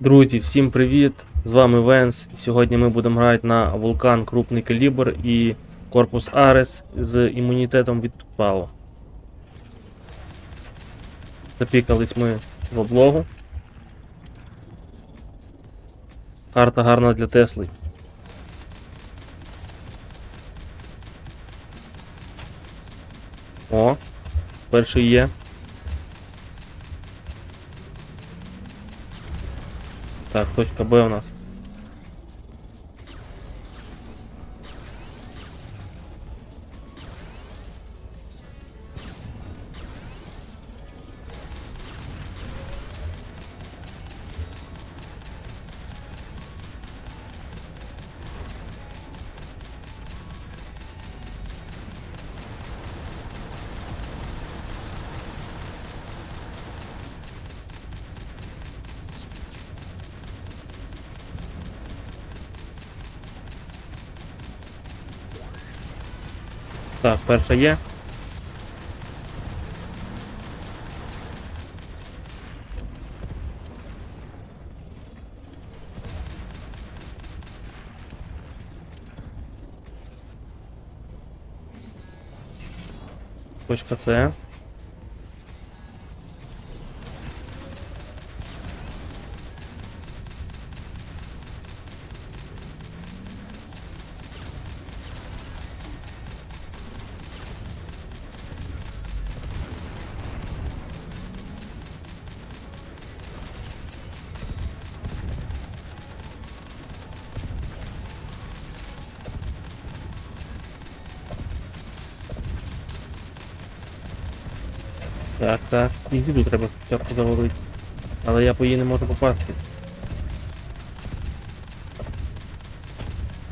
Друзі, всім привіт! З вами Венс. Сьогодні ми будемо грати на вулкан крупний калібр і корпус Арес з імунітетом від підпалу. Запікались ми в облогу. Карта гарна для Тесли. О, перший є. Так, точка Б у нас. Так, перша є. Точка С. Так, так. І зіду треба спочатку завалити. Але я по їй не можу попасти.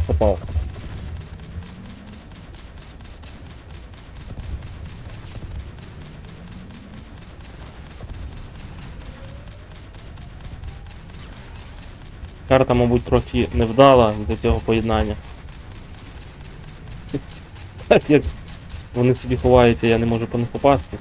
Попав. Карта, мабуть, трохи невдала до цього поєднання. Так як вони собі ховаються, я не можу по них попасти.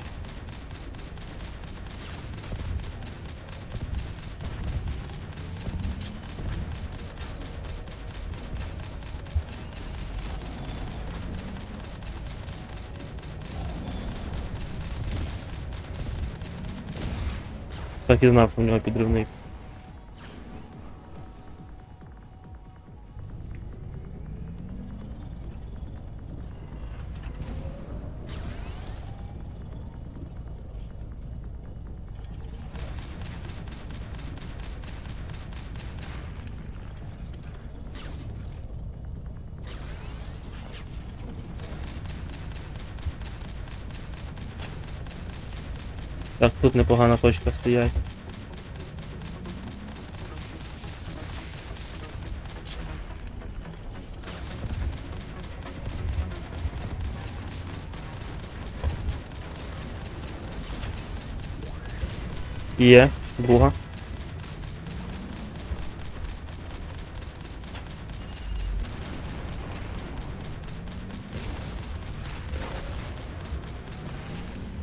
Так і знав, що в нього підривник. Так, тут непогана точка стоять. Є, друга.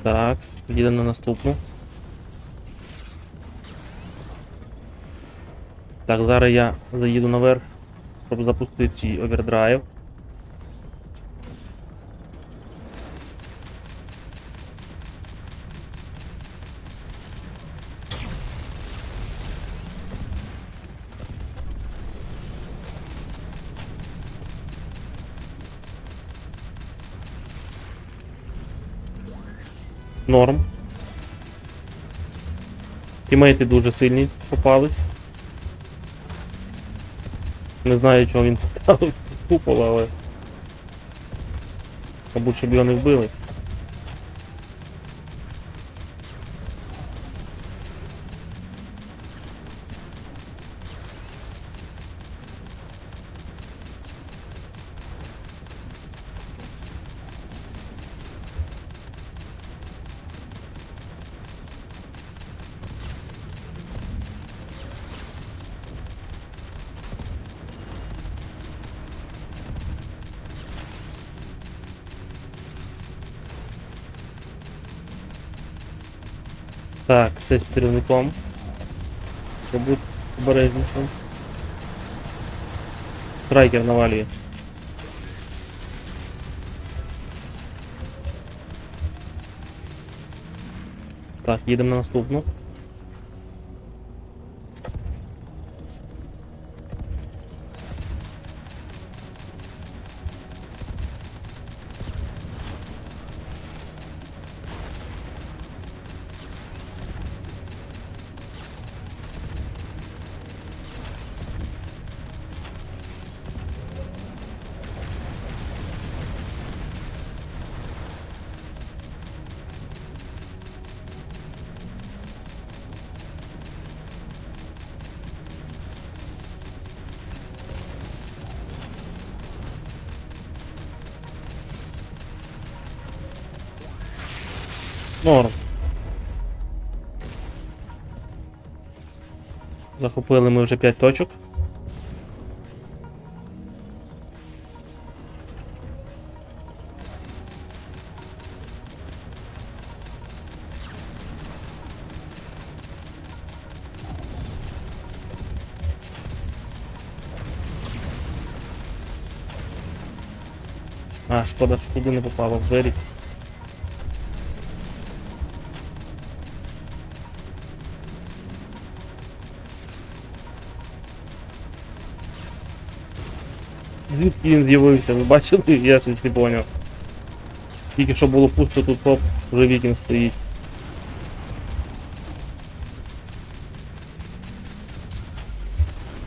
Так, їдемо на наступну. Так, зараз я заїду наверх, щоб запустити цей овердрайв. Норм. Тімейти дуже сильні попались. Не знаю, чого він поставив купол, але. Мабуть, щоб його не вбили. Так, це з пірником. Щоб бути обережнішим. Страйкер навалює. Так, їдемо на наступну. Норм. Захопили ми вже 5 точок. А, шкода, що туди не попало в двері. Звідки він з'явився? Ви бачили? Я щось не поняв. Тільки що було пусто, тут хоп, вже вікінг стоїть.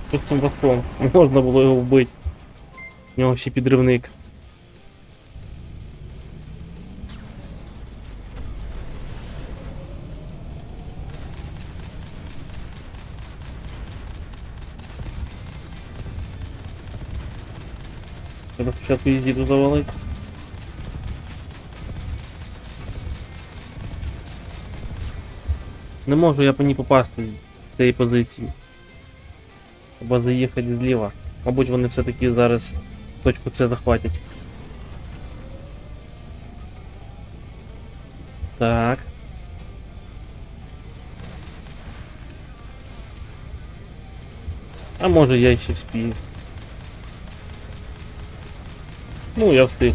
Що з цим васком? Можна було його вбити. У нього ще підривник. Треба спочатку її завалити. Не можу я по ній попасти з цієї позиції. Треба заїхати зліва. Мабуть, вони все-таки зараз точку С захватять. Так. А може я ще вспію. Ну, я встиг.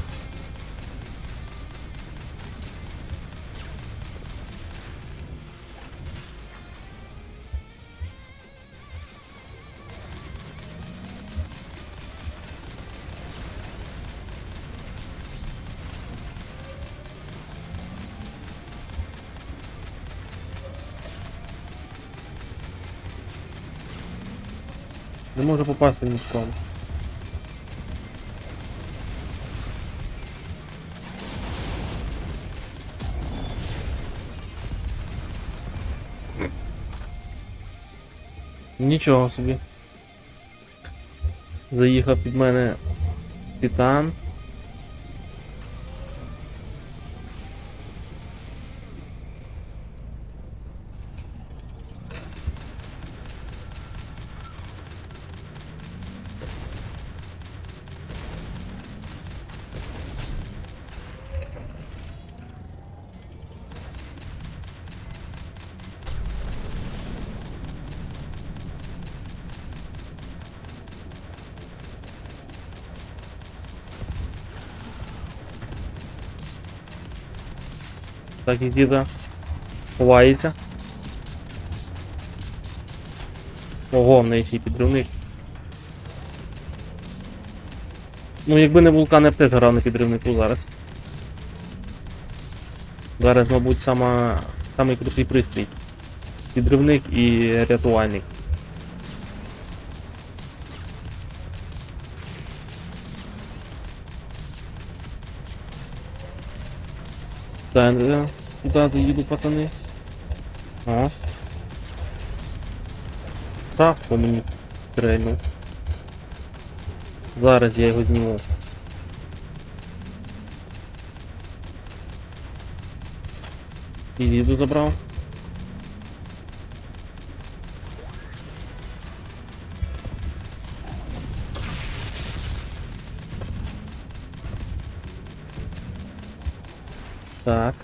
Не можу попасти ні в кому. Нічого собі. Заїхав під мене Титан. Так, і діда ховається. Ого, в неї ще підривник. Ну, якби не вулкан, я б теж грав на підривнику зараз. Зараз, мабуть, сама, самий крутий пристрій. Підривник і рятувальник. Так, да, куда доїду, пацани? А? Так, по мені стрельнув. Зараз я його зніму. І їду забрав. Так.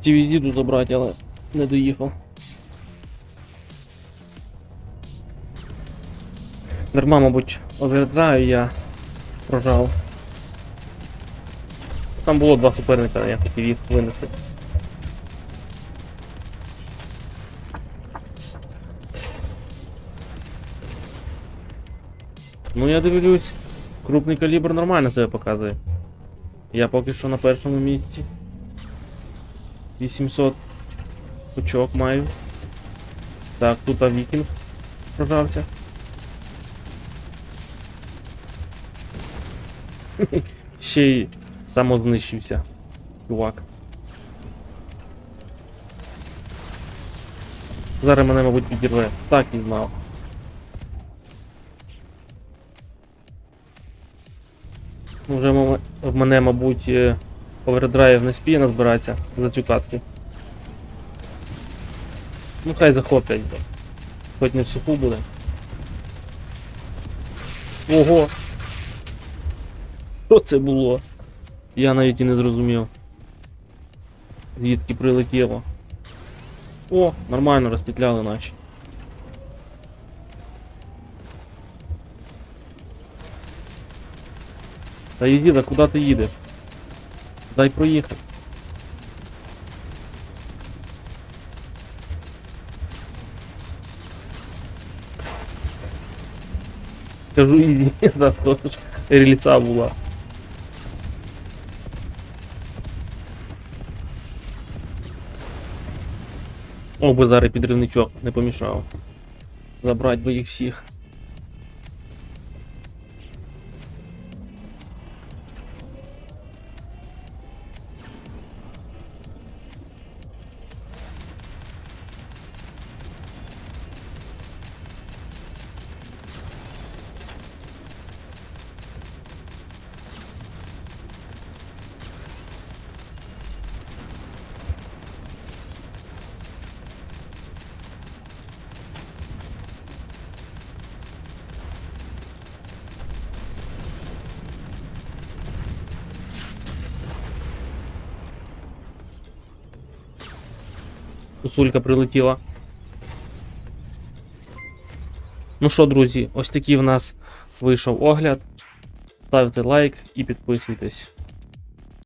Ті тут забрать, але не доїхав. Дарма, мабуть, овердраю я прожав. Там було два суперника, я хотів їх винести. Ну я дивлюсь, крупний калібр нормально себе показує. Я поки що на першому місці. 800 очок маю. Так, тут вікінг прожався. Ще й самознищився. Чувак. Зараз мене, мабуть, підірве. Так і знав. Ну, Вже в мене, мабуть, е, овердрайв не спіє назбиратися за цю катку. Ну хай захоплять. Хоч не в суху буде. Ого! Що це було? Я навіть і не зрозумів. Звідки прилетіло. О, нормально розпетляли наші. Та Єзіда, куди ти їдеш? Дай проїхати. Кажу Єзіда, то ж рельса була. О, би зараз підривничок не помішав. Забрати би їх всіх. Кусулька прилетіла. Ну що, друзі, ось такий в нас вийшов огляд. Ставте лайк і підписуйтесь.